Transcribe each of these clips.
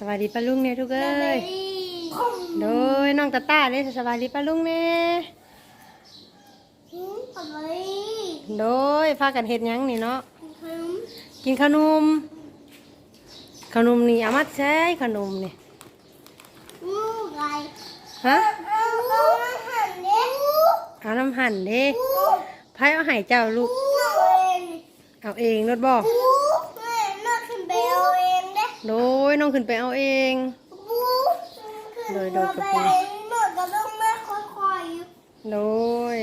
สวัสดีป้าลุงเนี่ยทุกเอ้ยโดยน้องตาต้าเลยสวัสดีป้าลุงเนี่ยโดยพากันเฮ็ดหยังนี่เนาะกินขนม ขนมนี่เอามาใช้ขนมนี่ฮะเอาน้ำหั่นเด้ไผเอาให้เจ้าลูก เอาเองรถบ่ โดยน้องขึ้นไปเอาเอง โดยโดยกระปุกโดย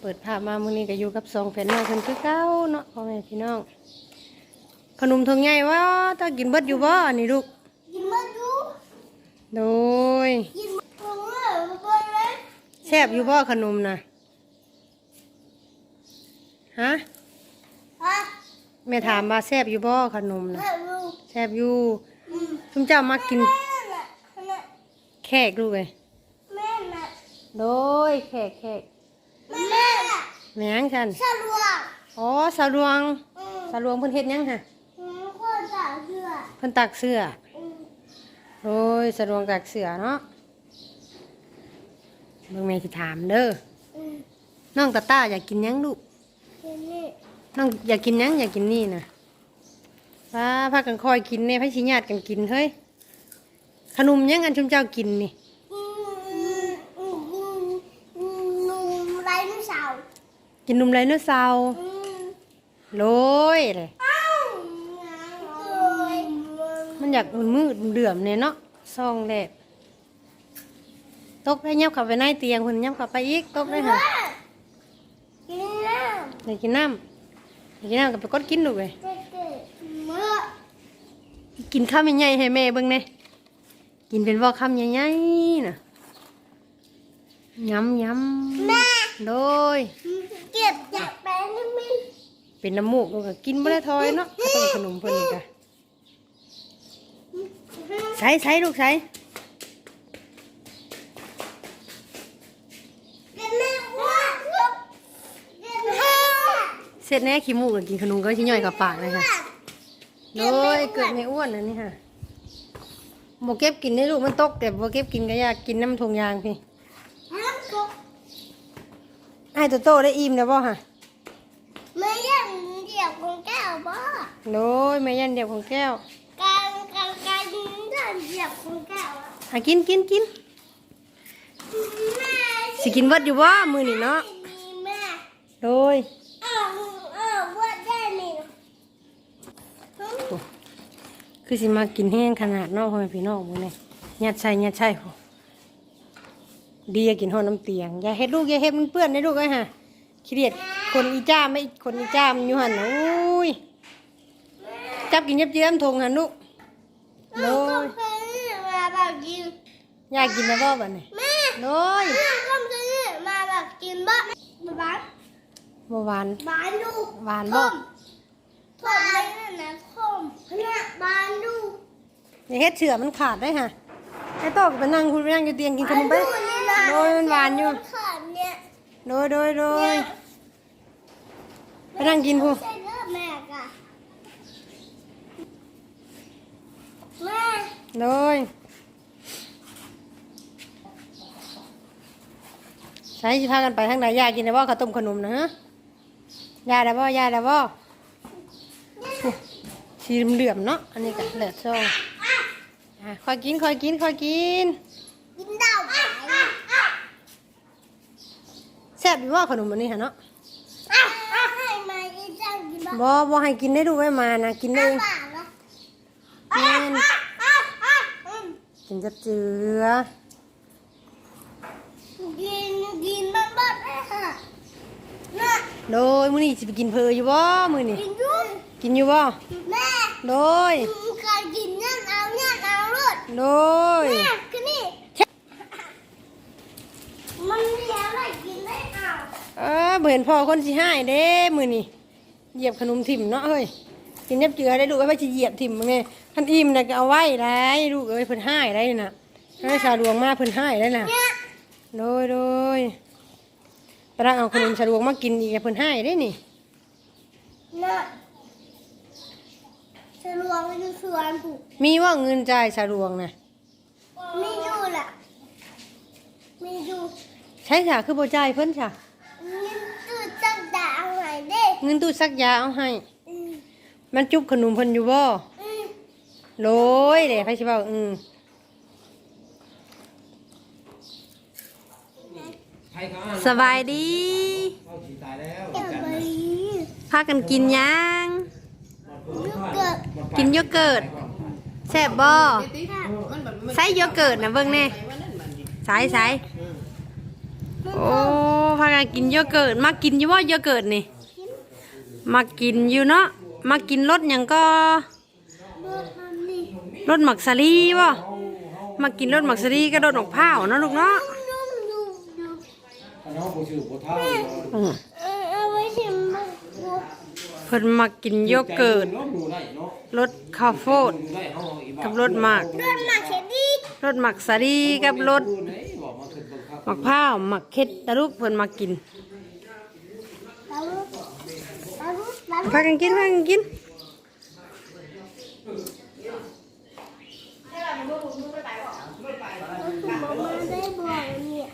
เปิดภาพมามื้อนี้ก็อยู่กับสองแฟนน้องเพิ่นคือเก่าเนาะพ่อแม่พี่น้อง ขนมทงใหญ่ว่าถ้ากินเบิดอยู่บ่อันนี้ลูกโดยแซ่บอยู่บ่ขนมน่ะฮะแม่ถามว่าแซ่บอยู่บ่ขนมน่ะแซ่บอยู่ซุมเจ้ามากินแขกลูกเอ้ยโดยแขกแขกแหมงฉันอ๋อสาวรวงสาวรวงเพิ่นเฮ็ดหยังฮะเพิ่นตักเสื้อโอ้ยสาวรวงตักเสื้อเนาะเบิ่งแม่สิถามเด้อน้องตาต้าอยากกินหยังลูกน้องอยากกินหยังอยากกินนี่น่ะ พาพากันคอยกินเนี่ยพาสิญาติกันกินเฮ้ยขนมหยังอันชุมเจ้ากินนี่กินนมไรเนื้อเซาร์โรยเลยมันอยากมันมืดมันเดือมเนี่ยเนาะซองแดดตกได้ยับเข้าไปในเตียงคนยับเข้าไปอีกตกได้ค่ะอยากกินน้ำอยากกินน้ำก็ไปกดกินดูเลย กินข้าวใหญ่ๆให้แม่เบิ่งเน่กินเป็นว่าคำใหญ่ๆน่ะย้ำย้ำโดย เก็บจากแป้งนี่มิเป็นน้ำมูกลูกก็กินบ่ได้ทอยเนาะก็ต้องขนมเพิ่นนี่จ้ะใส่ใส่ลูกใส่เก็บแม่อ้วนเก็บแม่เสร็จแน่ขี้มูกก็กินขนมก็สิย่อยกับปากเลยค่ะ โดยเกิดไม่อ้วนอันนี้ค่ะบ่เก็บกินได้ลูกมันตกแต่บ่เก็บกินก็อยากกินน้ำทงยางพี่ฮักก็ไอ้ตัวโตได้อิ่มแล้วบ่ค่ะไม่ยังเดียวของแก้วบ่โดยแม่ยันเดียวของแก้วการการการยิงเดินเดียวของแก้วอะอะกินกินกินแม่สิกินเบิดอยู่บ่มื้อนี้เนาะมีแม่โดย อ้าวอ้าวว่าได้นี่ คือสิมากินแห้งขนาดเนอกพ่อแม่พี่น้องมื้อนี้ยัดใส่ยัดใส่โหดีอย่ากินห้อน้ำเตียง อย่าเฮ็ดลูกอย่าเฮ็ดมันเปื้อนได้ลูกเอ้ยฮะขี้เดียดคนอีจ้าไม่คนอีจ้ามันอยู่หั่นน่ะอุ้ยจับกินยับเยื้อมทงหั่นลูกโดลูกก็ยเคยมาแบบกินอยากกินนะบ่บัดนี้แม่โดยแม่ก็เคยมาแบบกินบ่บ้านบ่หวานบ้านลูกหวานบ่ท่อมท่อมไม่นั่นนะท่อ มเนี่ยบ้านลูกอย่าเฮ็ดเชื่อมันขาดได้ฮะไอ้โตก็ไปนั่งคุยไปนั่งอยู่เตียงกินขนมไปบ้าลูกนี่นะโดยมันหวานอยู่ขาดเนี่ยโดยโดยโดยไปนั่งกินพูใช่เด้อแม่กะแม่โดยใช้สิพากันไปทางไหนยากินได้บ่ข้าวต้มขนมนะฮะยาได้บ่ยาได้บ่ ชีเหลือมเนาะอันนี้ก็เหลือดซองอ่คอยกินคอยกินคอยกินกินดาวแซ่บอยู่ว่าขนมอันนี้ฮะเนาะอะอะให้มาอีจังกินบ้างบ่บ่ให้กินได้ดูไว้มานะกินได้อะเละแม่นกินจะเจือกินกินบ้านบ้านแม่ฮะน่ะ โดยมื้อนี้สิไปกินเพออยู่บ่มื้อนี้กินยุ่งกินอยู่บ่แม่โดยใครกินนั่นเอาเนี่ยเอารถโดยแม่คือนี่มันเลี้ยงอะไรกินได้เอาเออบ่เห็นพ่อคนสิให้เด้มื้อนี้เหยียบขนมถิ่มเนาะเฮ้ยกินยับเจือได้ลูกไว้สิเหยียบถิ่มมึงไงคันอิ่มน่ะก็เอาไว้ได้ลูกเอ้ยเพิ่นให้ได้น่ะให้ชาหลวงมาเพิ่นให้ได้น่ะเนี่ยโดยโดย ไปรักเอาขนมชาหลวงมากินอีกเพิ่นให้ได้นี่น่ะสรวงอยู่สวนผูกมีว่าเงินจ่ายสะดวงนะมีอยู่ล่ะมีอยู่ใช้ฉาคือบ่จ่ายเพิ่นฉะมีตู้จักดาเอาไว้เด้เงินตู้ซักยาเอาให้อืมมันจุบขนมเพิ่นอยู่บ่อืมโลยเด้ไผสิเว้าอืมใครเขาอ่าน สบายดีเข้าฉีตายแล้วเก็บไว้พากันกินยังลูกเกิดกินโยเกิร์ตแซ่บบ่ใส่โยเกิร์ตนะเบิ่งแน่ใส่ใส่โอ้พากันกินโยเกิร์ตมากินอยู่บ่โยเกิร์ตนี่มากินอยู่เนาะมากินรสหยังก็เบิดทำนี่รสหมักสลีบ่มากินรสหมักสลีกับรสหมกพร้าวเนาะลูกเนาะนุ่มอยู่อยู่ อันน้องผู้ชื่อผู้เท่าอืมเออเอาไว้ชิมบุกเพิ่นมากินโยเกิร์ตเนาะหนูได้เนาะรสข้าวโพด หนูได้เฮาอีบ้ากับรสหมากเลือดหมักเข็ดดีรสหมักสลีกับรสพูดไหนบอกมาถึงบังคับหมักพร้าวหมักเค็ดตะลูกเพิ่นมากินเอาลูกเอาลูกเอาลูกพากันกินพากันกิน คุณบอกมาได้บอกเนี่ย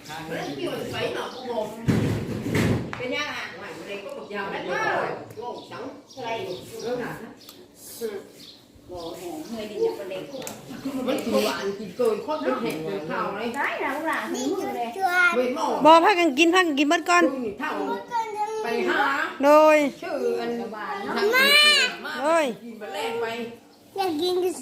เป็นยังไงหวานเด็กก็บอกยาวแล้วก็โง่ จังอะไรเออหนาบ่แห้งเฮยดีอย่างเป็นเด็กมันคือหวานกินเกินโคตรมันแห้งเลยข้าวเลยได้แล้วล่ะนี่จุดจวนเว้ยหม้อบ่พากันกินพากันกินเบิดก่อนนี่เท่าก็จะไปหาโดยชื่ออันบ้านโดย กินไปแล่ไป อยากกินกิน